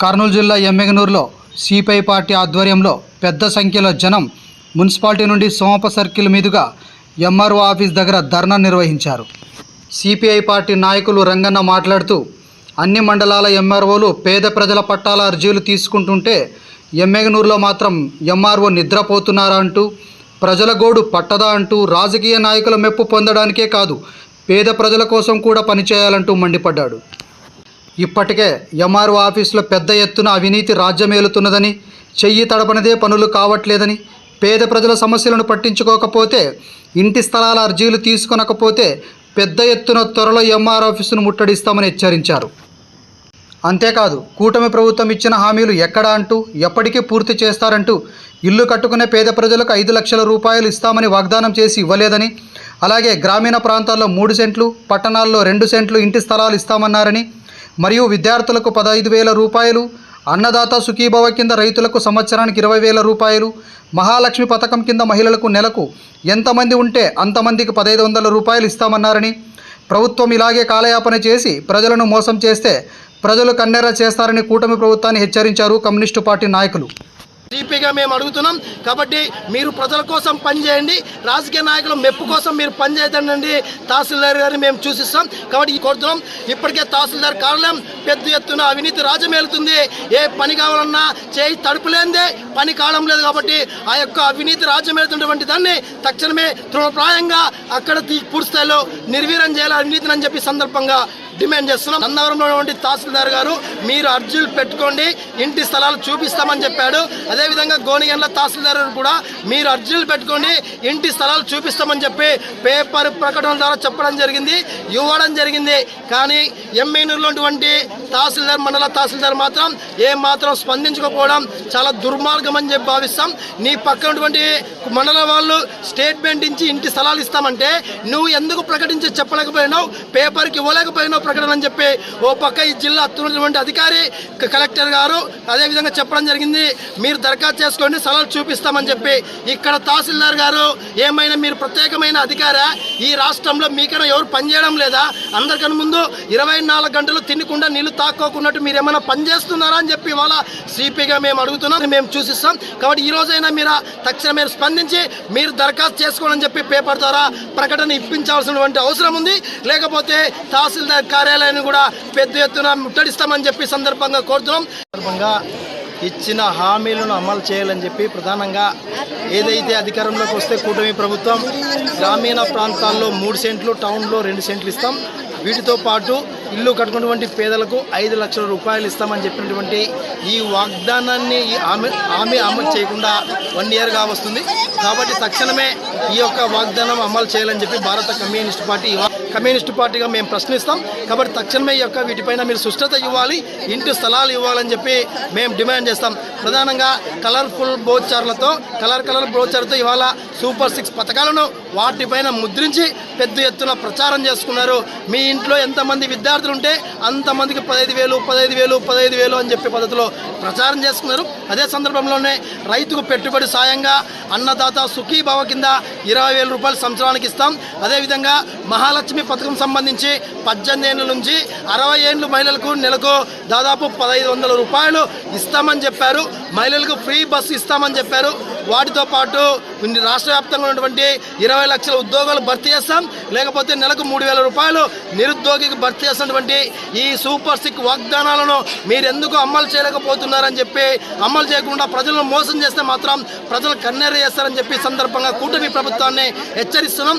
కర్నూలు జిల్లా ఎమ్మెగనూరులో CPI party ఆధ్వర్యంలో పెద్ద సంఖ్యలో జనం మున్సిపాలిటీ నుండి సోమప సర్కిల్ మీదుగా ఎంఆర్ఓ ఆఫీస్ దగ్గర ధర్నా నిర్వహించారు. సిపిఐ పార్టీ నాయకులు రంగన్న మాట్లాడుతూ అన్ని మండలాల ఎంఆర్ఓలు పేద ప్రజల పట్టాల అర్జీలు తీసుకుంటుంటే ఎమ్మెగనూరులో మాత్రం ఎంఆర్ఓ నిద్రపోతున్నారా అంటూ ప్రజల గోడు పట్టదా అంటూ రాజకీయ నాయకుల మెప్పు పొందడానికే కాదు పేద ప్రజల కోసం కూడా పనిచేయాలంటూ మండిపడ్డాడు. ఇప్పటికే ఎంఆర్ఓ ఆఫీసులో పెద్ద ఎత్తున అవినీతి రాజ్యమేలుతున్నదని చెయ్యి తడపనిదే పనులు కావట్లేదని పేద ప్రజల సమస్యలను పట్టించుకోకపోతే ఇంటి స్థలాల అర్జీలు తీసుకొనకపోతే పెద్ద ఎత్తున త్వరలో ఎంఆర్ ఆఫీసును ముట్టడిస్తామని హెచ్చరించారు. అంతేకాదు కూటమి ప్రభుత్వం ఇచ్చిన హామీలు ఎక్కడ అంటూ ఎప్పటికీ పూర్తి చేస్తారంటూ ఇల్లు కట్టుకునే పేద ప్రజలకు ఐదు లక్షల రూపాయలు ఇస్తామని వాగ్దానం చేసి ఇవ్వలేదని అలాగే గ్రామీణ ప్రాంతాల్లో మూడు సెంట్లు పట్టణాల్లో రెండు సెంట్లు ఇంటి స్థలాలు ఇస్తామన్నారని మరియు విద్యార్థులకు పదహైదు వేల రూపాయలు అన్నదాత సుఖీభవ కింద రైతులకు సంవత్సరానికి ఇరవై వేల రూపాయలు మహాలక్ష్మి పథకం కింద మహిళలకు నెలకు ఎంతమంది ఉంటే అంతమందికి పదహైదు వందల రూపాయలు ఇస్తామన్నారని ప్రభుత్వం ఇలాగే కాలయాపన చేసి ప్రజలను మోసం చేస్తే ప్రజలు కన్నెర చేస్తారని కూటమి ప్రభుత్వాన్ని హెచ్చరించారు కమ్యూనిస్టు పార్టీ నాయకులు. డీపీగా మేము అడుగుతున్నాం. కాబట్టి మీరు ప్రజల కోసం పనిచేయండి రాజకీయ నాయకుల మెప్పు కోసం మీరు పనిచేయదండి తహసీల్దార్ గారిని మేము చూసిస్తాం. కాబట్టి కోరుతున్నాం. ఇప్పటికే తహసీల్దార్ కార్యాలయం పెద్ద ఎత్తున అవినీతి రాజ్యమేలుతుంది ఏ పని కావాలన్నా చేయి తడుపులేందే పని కావడం లేదు కాబట్టి ఆ యొక్క అవినీతి రాజ్యమేలుతున్నటువంటి దాన్ని తక్షణమే తృణప్రాయంగా అక్కడ పూర్తి స్థాయిలో నిర్వీర్యం చేయాలి. అవినీతిని అని చెప్పి సందర్భంగా డిమాండ్ చేస్తున్నాం. అన్నవరంలో ఉండి తహసీల్దార్ గారు మీరు అర్జీలు పెట్టుకోండి ఇంటి స్థలాలు చూపిస్తామని చెప్పాడు. అదేవిధంగా గోనిగండ్ల తహసీల్దార్ కూడా మీరు అర్జీలు పెట్టుకోండి ఇంటి స్థలాలు చూపిస్తామని చెప్పి పేపర్ ప్రకటన ద్వారా చెప్పడం జరిగింది ఇవ్వడం జరిగింది. కానీ ఎంఐనూరులో ఉన్నటువంటి తహసీల్దార్ మండల తహసీల్దార్ మాత్రం ఏ మాత్రం స్పందించకపోవడం చాలా దుర్మార్గం అని చెప్పి భావిస్తాం. నీ పక్కన ఉన్నటువంటి మండల వాళ్ళు స్టేట్మెంట్ ఇచ్చి ఇంటి స్థలాలు ఇస్తామంటే నువ్వు ఎందుకు ప్రకటించి చెప్పలేకపోయినావు? పేపర్కి ఇవ్వలేకపోయినావు ప్రకటన అని చెప్పి ఓ పక్క ఈ జిల్లా అత్తున్నటువంటి అధికారి కలెక్టర్ గారు అదేవిధంగా చెప్పడం జరిగింది. మీరు దరఖాస్తు చేసుకోండి స్థలాలు చూపిస్తామని చెప్పి ఇక్కడ తహసీల్దార్ గారు ఏమైనా మీరు ప్రత్యేకమైన అధికార? ఈ రాష్ట్రంలో మీకైనా ఎవరు పనిచేయడం లేదా? అందరికన్నా ముందు ఇరవై నాలుగు గంటలు తినకుండా నీళ్ళు తాక్కోకున్నట్టు మీరు ఏమైనా పని చేస్తున్నారా అని చెప్పి ఇవాళ సిపిగా మేము అడుగుతున్నాం. మేము చూసిస్తాం. కాబట్టి ఈ రోజైనా మీరు తక్షణ మీరు స్పందించి మీరు దరఖాస్తు చేసుకోవాలని చెప్పి పేపర్ ద్వారా ప్రకటన ఇప్పించాల్సినటువంటి అవసరం ఉంది. లేకపోతే తహసీల్దార్ కార్యాలయాన్ని కూడా పెద్ద ఎత్తున ముట్టడిస్తామని చెప్పి సందర్భంగా కోరుతున్నాం. సందర్భంగా ఇచ్చిన హామీలను అమలు చేయాలని చెప్పి ప్రధానంగా ఏదైతే అధికారంలోకి వస్తే కూటమి ప్రభుత్వం గ్రామీణ ప్రాంతాల్లో మూడు సెంట్లు టౌన్లో రెండు సెంట్లు ఇస్తాం. వీటితో పాటు ఇల్లు కట్టుకున్నటువంటి పేదలకు ఐదు లక్షల రూపాయలు ఇస్తామని చెప్పినటువంటి ఈ వాగ్దానాన్ని ఈ హామీ హామీ అమలు చేయకుండా వన్ ఇయర్గా వస్తుంది. కాబట్టి తక్షణమే ఈ యొక్క వాగ్దానం అమలు చేయాలని చెప్పి భారత కమ్యూనిస్ట్ పార్టీ కమ్యూనిస్ట్ పార్టీగా మేము ప్రశ్నిస్తాం. కాబట్టి తక్షణమే యొక్క వీటిపైన మీరు సుష్టత ఇవ్వాలి ఇంటి స్థలాలు ఇవ్వాలని చెప్పి మేము డిమాండ్ చేస్తాం. ప్రధానంగా కలర్ఫుల్ బ్రోచర్లతో కలర్ కలర్ బ్రోచర్తో ఇవాళ సూపర్ సిక్స్ పథకాలను వాటిపైన ముద్రించి పెద్ద ఎత్తున ప్రచారం చేసుకున్నారు. మీ ఇంట్లో ఎంతమంది విద్యార్థులు ఉంటే అంతమందికి పదహైదు వేలు పదహైదు వేలు పదహైదు వేలు అని చెప్పే పద్ధతిలో ప్రచారం చేసుకున్నారు. అదే సందర్భంలోనే రైతుకు పెట్టుబడి సాయంగా అన్నదాత సుఖీభావ కింద ఇరవై వేల రూపాయలు సంవత్సరానికి ఇస్తాం. అదేవిధంగా మహాలక్ష్మి పథకం సంబంధించి పద్దెనిమిది ఏళ్ళ నుంచి అరవై ఏళ్ళు మహిళలకు నెలకు దాదాపు పదహైదు వందల రూపాయలు ఇస్తామని చెప్పారు. మహిళలకు ఫ్రీ బస్సు ఇస్తామని చెప్పారు. వాటితో పాటు రాష్ట్ర వ్యాప్తంగా ఉన్నటువంటి ఇరవై లక్షల ఉద్యోగాలు భర్తీ చేస్తాం. లేకపోతే నెలకు మూడు వేల రూపాయలు నిరుద్యోగికి భర్తీ చేసినటువంటి ఈ సూపర్ సిక్ వాగ్దానాలను మీరు ఎందుకు అమలు చేయలేకపోతున్నారని చెప్పి అమలు చేయకుండా ప్రజలను మోసం చేస్తే మాత్రం ప్రజలు కన్నెర చేస్తారని చెప్పి సందర్భంగా కూటమి ప్రభుత్వాన్ని హెచ్చరిస్తున్నాం.